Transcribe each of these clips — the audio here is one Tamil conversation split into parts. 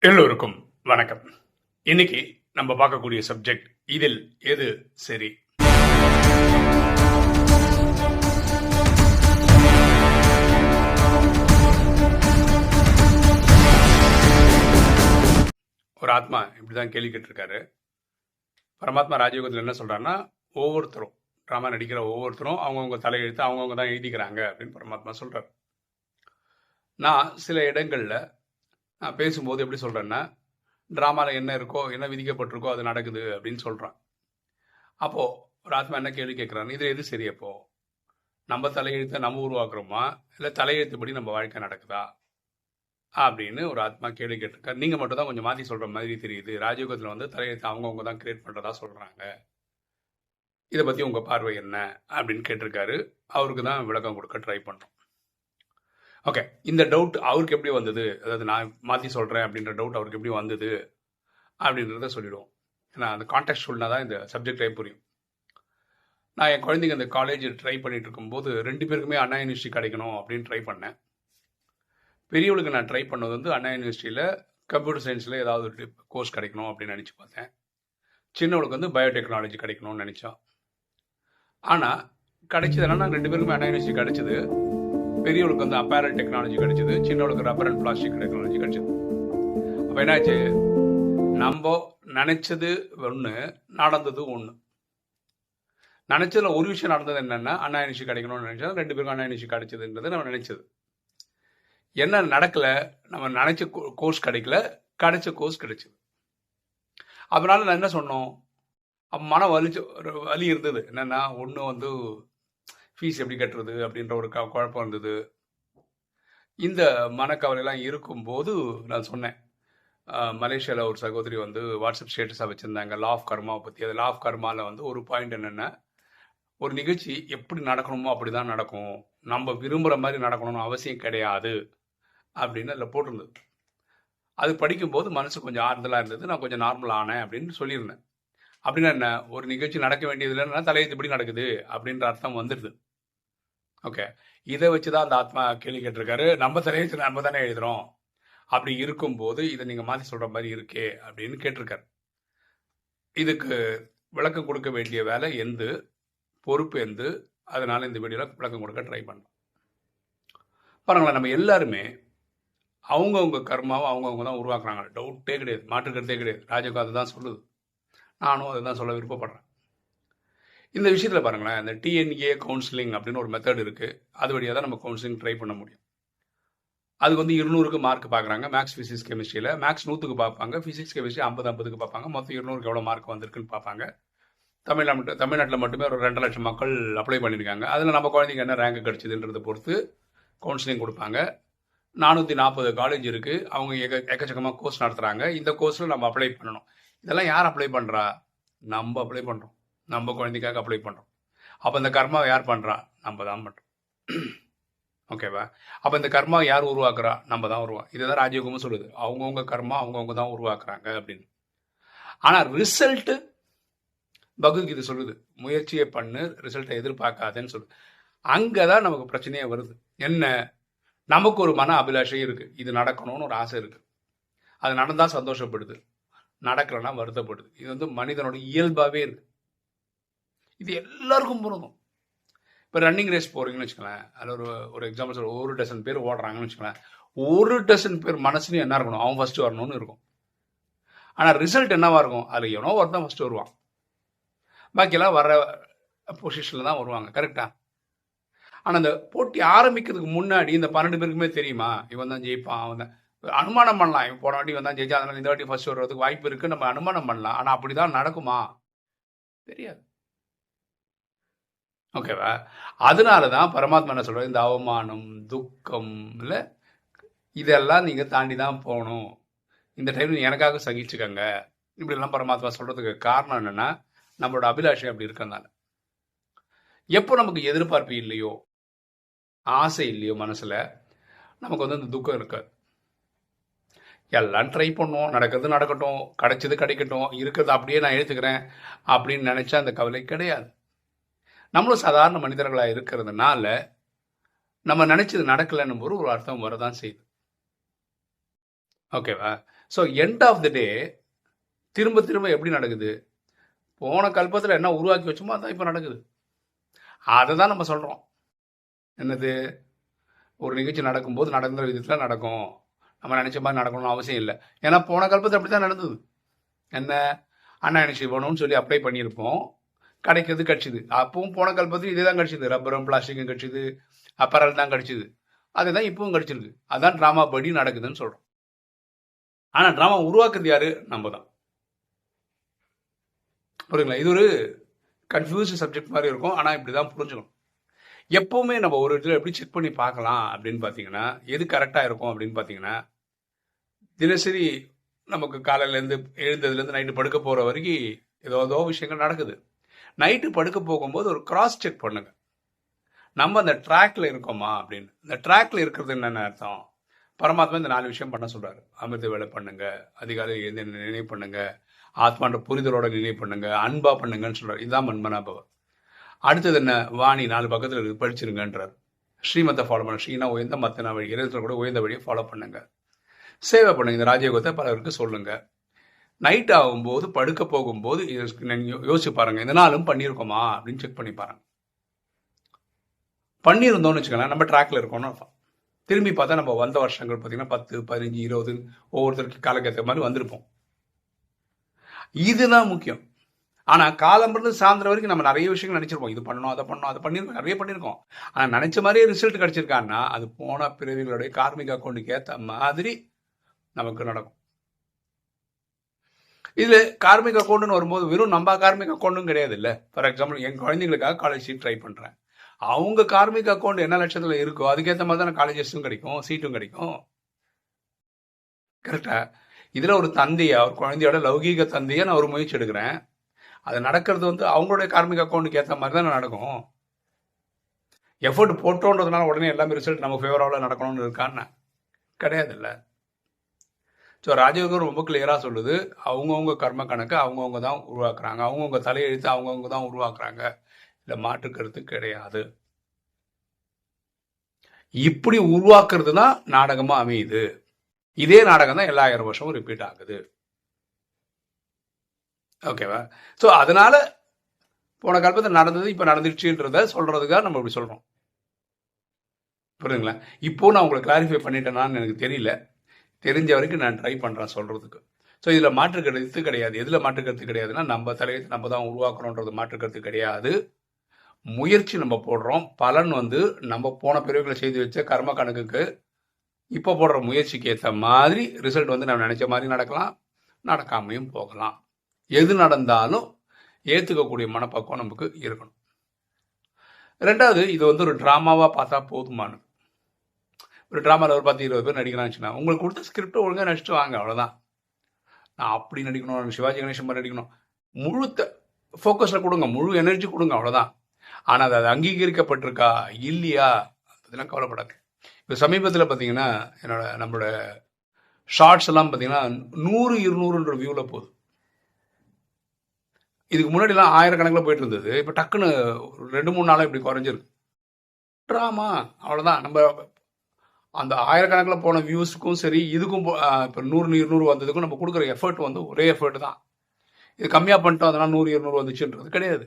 எல்லோருக்கும் வணக்கம். இன்னைக்கு நம்ம பார்க்கக்கூடிய சப்ஜெக்ட் இதில் எது சரி? ஒரு ஆத்மா இப்படிதான் கேள்வி கேட்டிருக்காரு. பரமாத்மா ராஜயோகத்தில் என்ன சொல்றாருன்னா ஒவ்வொருத்தரும் ட்ராமா நடிக்கிற ஒவ்வொருத்தரும் அவங்கவுங்க தலையெழுத்து அவங்கவுங்க தான் எழுதிக்கிறாங்க அப்படின்னு பரமாத்மா சொல்றாரு. நான் சில இடங்கள்ல நான் பேசும்போது எப்படி சொல்கிறேன்னா ட்ராமாவில் என்ன இருக்கோ என்ன விதிக்கப்பட்டிருக்கோ அது நடக்குது அப்படின்னு சொல்கிறான் அப்போது ஒரு ஆத்மா என்ன கேள்வி கேட்குறான்னு இது எது சரி அப்போ? நம்ம தலையெழுத்தை நம்ம உருவாக்குறோமா? இல்லை தலையெழுத்துப்படி நம்ம வாழ்க்கை நடக்குதா? அப்படின்னு ஒரு ஆத்மா கேள்வி கேட்டிருக்கா. நீங்கள் மட்டும் தான் கொஞ்சம் மாற்றி சொல்கிற மாதிரி தெரியுது. ராஜயோகத்தில் வந்து தலையெழுத்து அவங்கவுங்க தான் கிரியேட் பண்ணுறதா சொல்கிறாங்க இதை பற்றி உங்கள் பார்வை என்ன? அப்படின்னு கேட்டிருக்காரு. அவருக்கு தான் விளக்கம் கொடுக்க ட்ரை பண்ணுறோம் ஓகே இந்த டவுட் அவருக்கு எப்படி வந்தது? அதாவது நான் மாற்றி சொல்கிறேன் அப்படின்ற டவுட் அவருக்கு எப்படி வந்தது? அப்படின்றத சொல்லிவிடுவோம் ஏன்னா அந்த கான்டெக்ட் தான் இந்த சப்ஜெக்டே புரியும். நான் என் குழந்தைங்க அந்த காலேஜ் ட்ரை பண்ணிகிட்டு இருக்கும்போது ரெண்டு பேருக்குமே அண்ணா யூனிவர்சிட்டி கிடைக்கணும் அப்படின்னு ட்ரை பண்ணேன். பெரியவளுக்கு நான் ட்ரை பண்ணது வந்து அண்ணா யூனிவர்சிட்டியில் கம்ப்யூட்டர் சயின்ஸில் ஏதாவது ஒரு கோர்ஸ் கிடைக்கணும் அப்படின்னு நினச்சி பார்த்தேன். சின்னவளுக்கு வந்து பயோடெக்னாலஜி கிடைக்கணும்னு நினச்சோம் ஆனால் கிடைச்சது நான் ரெண்டு பேருக்குமே அண்ணா யூனிவர்சிட்டி கிடைச்சது. பெரியவளுக்கு வந்து அப்பேரல் டெக்னாலஜி கிடைச்சது சின்னவளுக்கு ரப்பர் அண்ட் பிளாஸ்டிக் டெக்னாலஜி கிடைச்சது. அப்போ என்னாச்சு? நம்ம நினைச்சது ஒன்று நடந்தது ஒன்று நினச்சதில் ஒரு விஷயம் நடந்தது என்னன்னா அண்ணா யூனிவர்சிட்டி கிடைக்கணும்னு நினச்சா ரெண்டு பேருக்கும் அண்ணா யூனிவர்சிட்டி கிடைச்சதுன்றது நம்ம நினைச்சது. என்ன நடக்கல? நம்ம நினச்ச கோர்ஸ் கிடைக்கல கிடைச்ச கோர்ஸ் கிடைச்சது. அதனால நான் என்ன சொன்னோம்? அப்ப மன வலிச்சு வலி இருந்தது. என்னென்னா ஒன்று வந்து ஃபீஸ் எப்படி கட்டுறது அப்படின்ற ஒரு க குழப்பம் இருந்தது இந்த மனக்கவலையெல்லாம் இருக்கும்போது நான் சொன்னேன். மலேசியாவில் ஒரு சகோதரி வந்து வாட்ஸ்அப் ஸ்டேட்டஸாக வச்சுருந்தாங்க லா ஆஃப் கர்மாவை பற்றி அது லா ஆஃப் கர்மாவில் வந்து ஒரு பாயிண்ட் என்னென்னா ஒரு நிகழ்ச்சி எப்படி நடக்கணுமோ அப்படி தான் நடக்கும். நம்ம விரும்புகிற மாதிரி நடக்கணும்னு அவசியம் கிடையாது அப்படின்னு அதில் போட்டிருந்தது. அது படிக்கும்போது மனசு கொஞ்சம் ஆறுதலாக இருந்தது. நான் கொஞ்சம் நார்மல் ஆனேன் அப்படின்னு சொல்லியிருந்தேன். அப்படின்னா என்ன? ஒரு நிகழ்ச்சி நடக்க வேண்டியது இல்லைன்னா தலையெழுத்துப்படி நடக்குது அப்படின்ற அர்த்தம் வந்துடுது ஓகே இதை வச்சு தான் அந்த ஆத்மா கேள்வி கேட்டிருக்காரு. நம்ம தலையெழுத்து நம்ம தானே எழுதுறோம். அப்படி இருக்கும்போது இதை நீங்கள் மாற்றி சொல்கிற மாதிரி இருக்கே அப்படின்னு கேட்டிருக்காரு. இதுக்கு விளக்கம் கொடுக்க வேண்டிய வேலை எந்த பொறுப்பு எந்த அதனால் இந்த வீடியோவில் விளக்கம் கொடுக்க ட்ரை பண்ணோம் பாருங்களேன் நம்ம எல்லாருமே அவங்கவுங்க கர்மாவை அவங்கவுங்க தான் உருவாக்குறாங்க. டவுட்டே கிடையாது மாற்றுக்கிறதே கிடையாது. ராஜகோ அதை தான் சொல்லுது. நானும் அதை தான் சொல்ல விருப்பப்படுறேன். இந்த விஷயத்தில் பாருங்களேன் இந்த டிஎன்ஏ கவுன்சிலிங் அப்படின்னு ஒரு மெத்தட் இருக்குது அது வழியாக தான் நம்ம கவுன்சிலிங் ட்ரை பண்ண முடியும். அதுக்கு வந்து இருநூறுக்கு மார்க் பார்க்குறாங்க மேக்ஸ் ஃபிசிக்ஸ் கெமிஸ்ட்ரியில் மேக்ஸ் நூற்றுக்கு பார்ப்பாங்க ஃபிசிக்ஸ் கெமிஸ்ட்ரி ஐம்பது ஐம்பதுக்கு பார்ப்பாங்க மொத்தம் இருநூறுக்கு எவ்வளோ மார்க் வந்திருக்குன்னு பார்ப்பாங்க தமிழ்நாட்டு தமிழ்நாட்டில் மட்டுமே ஒரு ரெண்டு லட்சம் மக்கள் அப்ளை பண்ணியிருக்காங்க அதில் நம்ம குழந்தைங்க என்ன ரேங்க் கிடச்சிதுன்றதை பொறுத்து கவுன்சிலிங் கொடுப்பாங்க. நானூற்றி நாற்பது காலேஜ் இருக்குது அவங்க எக்க எக்கச்சக்கமாக கோர்ஸ் நடத்துகிறாங்க இந்த கோர்ஸில் நம்ம அப்ளை பண்ணணும். இதெல்லாம் யார் அப்ளை பண்ணுறா நம்ம அப்ளை பண்ணுறோம் நம்ம குழந்தைக்காக அப்ளை பண்ணுறோம் அப்போ இந்த கர்மாவை யார் பண்ணுறா நம்ம தான் பண்ணுறோம் ஓகேவா அப்போ இந்த கர்மா யார் உருவாக்குறா? நம்ம தான் உருவா இதுதான் ராஜயோகமும் சொல்லுது. அவங்கவுங்க கர்மா அவங்கவுங்க தான் உருவாக்குறாங்க அப்படின்னு. ஆனால் ரிசல்ட்டு பகவத்கீதை சொல்லுது. முயற்சியை பண்ணு ரிசல்ட்டை எதிர்பார்க்காதேன்னு சொல்லுது. அங்கே தான் நமக்கு பிரச்சனையே வருது. என்ன? நமக்கு ஒரு மன அபிலாஷை இருக்குது இது நடக்கணும்னு ஒரு ஆசை இருக்குது அது நடந்தால் சந்தோஷப்படுது. நடக்கலைன்னா வருத்தப்படுது. இது வந்து மனிதனோட இயல்பாகவே இருக்குது இது எல்லாருக்கும் பொருந்தும். இப்போ ரன்னிங் ரேஸ் போகிறீங்கன்னு வச்சுக்கோங்களேன் அதில் ஒரு ஒரு எக்ஸாம்பிள் சொல்ல ஒரு டசன் பேர் ஓடுறாங்கன்னு வச்சுக்கோங்களேன் ஒரு டசன் பேர் மனசுலையும் என்ன இருக்கணும்? அவன் ஃபஸ்ட்டு வரணும்னு இருக்கும். ஆனால் ரிசல்ட் என்னவாக இருக்கும்? அதில் எவனோ ஒருத்தன் ஃபஸ்ட்டு வருவான். பாக்கியெல்லாம் வர பொசிஷனில் தான் வருவாங்க கரெக்டாக ஆனால் அந்த போட்டி ஆரம்பிக்கிறதுக்கு முன்னாடி இந்த பன்னெண்டு பேருக்குமே தெரியுமா? இவன் தான் ஜெயிப்பான் அவன் தான். அனுமானம் பண்ணலாம். இவன் போன வாட்டி இவன் தான் ஜெயிச்சா அதனால் இந்த வாட்டி ஃபர்ஸ்ட் வர்றதுக்கு வாய்ப்பு இருக்குது நம்ம அனுமானம் பண்ணலாம். ஆனால் அப்படி தான் நடக்குமா? தெரியாது. ஓகேவா அதனால தான் பரமாத்மா என்ன சொல்கிறார் இந்த அவமானம் துக்கம் இல்லை? இதெல்லாம் நீங்கள் தாண்டி தான் போகணும். இந்த டைம் எனக்காக சகிச்சுக்கோங்க. இப்படிலாம் பரமாத்மா சொல்கிறதுக்கு காரணம் என்னென்னா நம்மளோட அபிலாஷை அப்படி இருக்கிறதுனால. எப்போ நமக்கு எதிர்பார்ப்பு இல்லையோ ஆசை இல்லையோ மனசில் நமக்கு வந்து அந்த துக்கம் இருக்காது. எல்லாம் ட்ரை பண்ணுவோம். நடக்கிறது நடக்கட்டும். கிடைச்சது கிடைக்கட்டும். இருக்கிறது அப்படியே நான் எடுத்துக்கிறேன் அப்படின்னு நினச்சா அந்த கவலை கிடையாது. நம்மளும் சாதாரண மனிதர்களாக இருக்கிறதுனால நம்ம நினைச்சது நடக்கலைன்னு போது ஒரு அர்த்தம் வரதான் செய்யுது. ஓகேவா so end of the day திரும்ப திரும்ப எப்படி நடக்குது? போன கல்பத்தில் என்ன உருவாக்கி வச்சோமோ அதான் இப்போ நடக்குது. அதை தான் நம்ம சொல்கிறோம் என்னது? ஒரு நிகழ்ச்சி நடக்கும்போது நடந்த விதத்தில் நடக்கும். நம்ம நினச்ச மாதிரி நடக்கணும்னு அவசியம் இல்லை. ஏன்னா போன கல்பத்தில் அப்படி தான் நடந்தது. என்ன? அண்ணா சிவனும்னு சொல்லி அப்ளை பண்ணியிருப்போம். கிடைக்கிறது கிடச்சிது. அப்பவும் போன கல்பத்தில் இதே தான் கிடச்சிது. ரப்பரும் பிளாஸ்டிக்கும் கிடச்சிது. அப்பரல் தான் கிடச்சிது. அதுதான் இப்பவும் கிடச்சிருக்கு. அதான் ட்ராமா படி நடக்குதுன்னு சொல்கிறோம் ஆனால் ட்ராமா உருவாக்குறது யாரு? நம்ம தான் புரியுங்களா இது ஒரு கன்ஃபியூஸ் சப்ஜெக்ட் மாதிரி இருக்கும். ஆனால் இப்படி தான் புரிஞ்சுக்கணும். எப்போவுமே நம்ம ஒரு இதில் எப்படி செக் பண்ணி பார்க்கலாம் அப்படின்னு பார்த்தீங்கன்னா எது கரெக்டாக இருக்கும் அப்படின்னு பார்த்தீங்கன்னா தினசரி நமக்கு காலையிலேருந்து எழுந்ததுலேருந்து நைட்டு படுக்க போகிற வரைக்கும் ஏதோ ஏதோ விஷயங்கள் நடக்குது. நைட்டு படுக்க போகும்போது ஒரு கிராஸ் செக் பண்ணுங்க. நம்ம அந்த ட்ராக்ல இருக்கோமா அப்படின்னு. இந்த ட்ராக்ல இருக்கிறது என்னென்ன அர்த்தம். பரமாத்மா இந்த நாலு விஷயம் பண்ண சொல்றாரு. அமிர்த வேலை பண்ணுங்க. அதிகாலை எழுந்து நினைவு பண்ணுங்க. ஆத்மான்ற புரிதலோட நினைவு பண்ணுங்க. அன்பா பண்ணுங்கன்னு சொல்றாரு. இதுதான் மன்மனாபவர் அடுத்தது என்ன? வாணி நாலு பக்கத்தில் இருக்கு. படிச்சிருங்கன்றார். ஸ்ரீமத்தை ஃபாலோ பண்ண ஸ்ரீனா உயர்ந்த மத்தனா வழி இறைவத்தில் கூட உயர்ந்த வழியை ஃபாலோ பண்ணுங்க. சேவை பண்ணுங்க. இந்த ராஜயோகத்தை பலருக்கு சொல்லுங்க. நைட் ஆகும்போது படுக்க போகும்போது யோசிச்சு பாருங்க இந்த நாளும் பண்ணியிருக்கோமா? அப்படின்னு செக் பண்ணி பாருங்க. பண்ணியிருந்தோம்னு வச்சுக்கோங்களேன் நம்ம ட்ராக்ல இருக்கோம்னு அர்த்தம். திரும்பி பார்த்தா நம்ம வந்த வருஷங்கள் பார்த்தீங்கன்னா பத்து பதினஞ்சு இருபது ஒவ்வொருத்தருக்கு காலக்கேற்ற மாதிரி வந்திருப்போம். இதுதான் முக்கியம். ஆனால் காலம்பிருந்து சாயந்தரம் வரைக்கும் நம்ம நிறைய விஷயங்கள் நினைச்சிருப்போம். இது பண்ணணும் அதை பண்ணணும் அதை பண்ணிருக்கோம் நிறைய பண்ணியிருக்கோம். ஆனால் நினைச்ச மாதிரியே ரிசல்ட் கிடச்சிருக்கான்னா அது போன பிறவிகளுடைய கார்மிக அக்கௌண்ட்டுக்கு ஏற்ற மாதிரி நமக்கு நடக்கும். இதுல கார்மிக் அக்கௌண்ட்னு வரும்போது வெறும் நம்ம கார்மிக் அக்கௌண்ட்டும் கிடையாது இல்ல ஃபார் எக்ஸாம்பிள் என் குழந்தைங்களுக்காக காலேஜ் சீட் ட்ரை பண்றேன். அவங்க கார்மிக் அக்கௌண்ட் என்ன லட்சத்துல இருக்கோ அதுக்கேற்ற மாதிரி தான் காலேஜஸும் கிடைக்கும் சீட்டும் கிடைக்கும். கரெக்டா இதுல ஒரு தந்தையா ஒரு குழந்தையோட லௌகீக தந்தையை நான் ஒரு முயற்சி எடுக்கிறேன். அது நடக்கிறது வந்து அவங்களுடைய கார்மிக் அக்கௌண்ட்டுக்கு ஏற்ற மாதிரி தான் நடக்கும். எஃபர்ட் போட்டோன்றதுனால உடனே எல்லாமே ரிசல்ட் நம்ம ஃபேவராவில் நடக்கணும்னு இருக்கான்னு கிடையாது இல்லை ஸோ ராஜயோகம் ரொம்ப கிளியராக சொல்லுது. அவங்கவுங்க கர்ம கணக்கு அவங்கவுங்க தான் உருவாக்குறாங்க. அவங்கவுங்க தலையெழுத்து அவங்கவுங்க தான் உருவாக்குறாங்க. இல்லை மாற்று கருத்து கிடையாது. இப்படி உருவாக்குறது தான் நாடகமாக அமையுது. இதே நாடகம் தான் எல்லா ஆயிரம் வருஷமும் ரிப்பீட் ஆகுது. ஓகேவா ஸோ அதனால போன காலத்தில் நடந்தது இப்போ நடந்துச்சுன்றத சொல்கிறதுக்காக நம்ம இப்படி சொல்கிறோம் புரியுதுங்களா? இப்போ நான் உங்களுக்கு கிளாரிஃபை பண்ணிட்டேனான்னு எனக்கு தெரியல. தெரிஞ்ச வரைக்கும் நான் ட்ரை பண்ணுறேன் சொல்கிறதுக்கு ஸோ இதில் மாற்று கருத்து கிடையாது. எதில் மாற்று கருத்து கிடையாதுன்னா நம்ம தலையத்தை நம்ம தான் உருவாக்குறோன்றது மாற்று கருத்து கிடையாது. முயற்சி நம்ம போடுறோம். பலன் வந்து நம்ம போன பிரிவுகளை செய்து வச்ச கர்ம கணக்குக்கு இப்போ போடுற முயற்சிக்கு ஏற்ற மாதிரி ரிசல்ட் வந்து நம்ம நினச்ச மாதிரி நடக்கலாம். நடக்காமையும் போகலாம். எது நடந்தாலும் ஏற்றுக்கக்கூடிய மனப்பக்குவம் நமக்கு இருக்கணும். ரெண்டாவது இது வந்து ஒரு ட்ராமாவாக பார்த்தா போதுமானது. ஒரு ட்ராமாவில் ஒரு பத்து இருபது பேர் நடிக்கிறான்னு உங்களுக்கு கொடுத்த ஸ்கிரிப்டை ஒழுங்காக நடிச்சுட்டு வாங்க அவ்வளோதான் நான் அப்படி நடிக்கணும் சிவாஜி கணேசன் மாதிரி நடிக்கணும். முழுத்த ஃபோக்கஸில் கொடுங்க முழு எனர்ஜி கொடுங்க அவ்வளோதான் ஆனால் அது அங்கீகரிக்கப்பட்டிருக்கா இல்லையா அதெல்லாம் கவலைப்படாது இப்போ சமீபத்தில் பார்த்தீங்கன்னா என்னோட நம்மளோட ஷார்ட்ஸ் எல்லாம் பார்த்தீங்கன்னா நூறு இருநூறுன்ற வியூவில் போகுது. இதுக்கு முன்னாடிலாம் ஆயிரக்கணக்கில் போயிட்டு இருந்தது. இப்போ டக்குன்னு ரெண்டு மூணு நாளாக இப்படி குறைஞ்சிருக்கு. ட்ராமா அவ்வளோதான் நம்ம அந்த ஆயிரக்கணக்கில் போன வியூஸுக்கும் சரி இதுக்கும் இப்போ நூறு இருநூறு வந்ததுக்கும் நம்ம கொடுக்குற எஃபர்ட் வந்து ஒரே எஃபர்ட் தான். இது கம்மியாக பண்ணிட்டோம் அதனால் நூறு இருநூறு வந்துச்சுன்றது கிடையாது.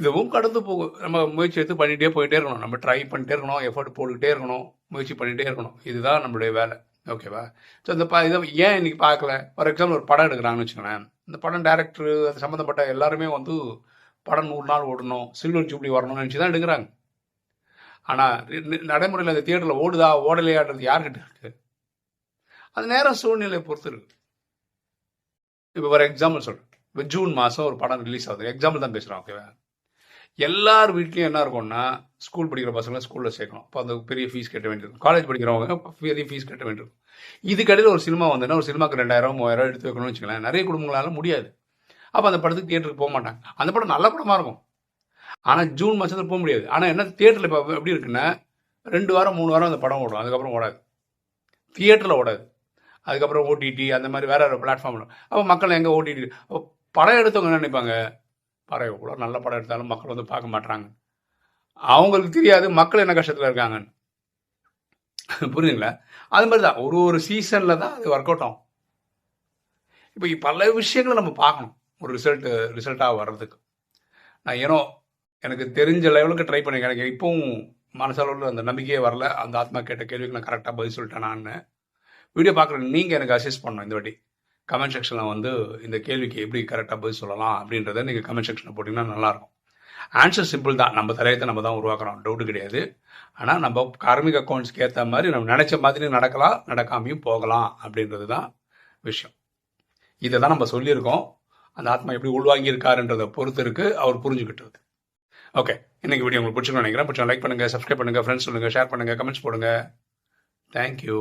இதுவும் கடந்து போகும். நம்ம முயற்சி எடுத்து பண்ணிகிட்டே போயிட்டே இருக்கணும். நம்ம ட்ரை பண்ணிட்டே இருக்கணும் எஃபர்ட் போட்டுக்கிட்டே இருக்கணும் முயற்சி பண்ணிகிட்டே இருக்கணும். இதுதான் நம்மளுடைய வேலை. ஓகேவா ஸோ இந்த ப இதை ஏன் இன்னைக்கு பார்க்கல? ஃபார் எக்ஸாம்பிள் ஒரு படம் எடுக்கிறாங்கன்னு வச்சுக்கோங்களேன். இந்த படம் டேரக்டர் அது சம்மந்தப்பட்ட எல்லாருமே வந்து படம் நூறு நாள் ஓடணும் சில்வர் ஜூப்ளி வரணும்னு நினச்சி தான் எடுக்கிறாங்க. ஆனால் நடைமுறையில் அந்த தியேட்டரில் ஓடுதா ஓடலையாடுறது யார்கிட்ட இருக்கு? அது நேரம் சூழ்நிலையை பொறுத்து இருக்கு. இப்போ ஒரு எக்ஸாம்பிள் சொல்கிறேன் இப்போ ஜூன் மாதம் ஒரு படம் ரிலீஸ் ஆகுது. எக்ஸாம்பிள் தான் பேசுகிறோம் ஓகேவா எல்லார் வீட்லேயும் என்ன இருக்கும்னா ஸ்கூல் படிக்கிற பசங்களை ஸ்கூலில் சேர்க்கணும். இப்போ அந்த பெரிய ஃபீஸ் கட்ட வேண்டியிருக்கும் காலேஜ் படிக்கிறவங்க பெரிய ஃபீஸ் கட்ட வேண்டியிருக்கும் இதுக்கடையில் ஒரு சினிமா வந்ததுன்னா ஒரு சினிமாக்கு ரெண்டாயிரம் மூவாயிரம் எடுத்து வைக்கணும்னு வச்சுக்கலாம் நிறைய குடும்பங்களால முடியாது. அப்போ அந்த படத்துக்கு தியேட்டருக்கு போக மாட்டாங்க. அந்த படம் நல்ல படமாக இருக்கும். ஆனால் ஜூன் மாதத்தில் போக முடியாது. ஆனால் என்ன தியேட்டரில் இப்போ எப்படி இருக்குன்னா ரெண்டு வாரம் மூணு வாரம் அந்த படம் ஓடும். அதுக்கப்புறம் ஓடாது. தியேட்டரில் ஓடாது. அதுக்கப்புறம் ஓடிடி அந்த மாதிரி வேற வேறு பிளாட்ஃபார்மில் அப்போ மக்கள் எங்கே ஓடிடி அப்போ படம் எடுத்தவங்க என்ன நினைப்பாங்க? படம் கூட நல்ல படம் எடுத்தாலும் மக்கள் வந்து பார்க்க மாட்டாங்க அவங்களுக்கு தெரியாது மக்கள் என்ன கஷ்டத்தில் இருக்காங்கன்னு. புரியுதுங்களா? அது மாதிரி தான். ஒரு ஒரு சீசனில் தான் அது ஒர்க் அவுட் ஆகும். இப்போ பல விஷயங்களை நம்ம பார்க்கணும். ஒரு ரிசல்ட்டு ரிசல்ட்டாக வர்றதுக்கு. நான் ஏனோ எனக்கு தெரிஞ்ச லெவலுக்கு ட்ரை பண்ணியிருக்கேன் எனக்கு இப்போவும் மனசளவில் அந்த நம்பிக்கையே வரல. அந்த ஆத்மா கேட்ட கேள்விக்கு நான் கரெக்டாக பதில் சொல்லிட்டேன் நான். வீடியோ பார்க்குற நீங்கள் எனக்கு அசிஸ்ட் பண்ணணும் இந்த வாட்டி. கமெண்ட் செக்ஷனில் வந்து இந்த கேள்விக்கு எப்படி கரெக்டாக பதில் சொல்லலாம் அப்படின்றத நீங்கள் கமெண்ட் செக்ஷனில் போட்டிங்கன்னா நல்லாயிருக்கும். ஆன்சர் சிம்பிள் தான். நம்ம தலையத்தை நம்ம தான் உருவாக்குறோம். டவுட்டு கிடையாது. ஆனால் நம்ம கார்மிக் அக்கௌண்ட்ஸ்க்கு ஏற்ற மாதிரி நம்ம நினச்ச மாதிரி நடக்கலாம் நடக்காமையும் போகலாம் அப்படின்றது தான் விஷயம். இதை தான் நம்ம சொல்லியிருக்கோம். அந்த ஆத்மா எப்படி உள்வாங்கியிருக்காருன்றதை பொறுத்து இருக்குது அவர் புரிஞ்சுக்கிட்டது. ஓகே இன்னைக்கு வீடியோ உங்களுக்கு பிடிச்சிருக்கோம் நினைக்கிறேன். பிடிச்சா லைக் பண்ணுங்கள் சப்ஸ்கிரைப் பண்ணுங்கள் ஃப்ரெண்ட்ஸ் சொல்லுங்கள் ஷேர் பண்ணுங்கள் கமெண்ட்ஸ் போடுங்க. தேங்க்யூ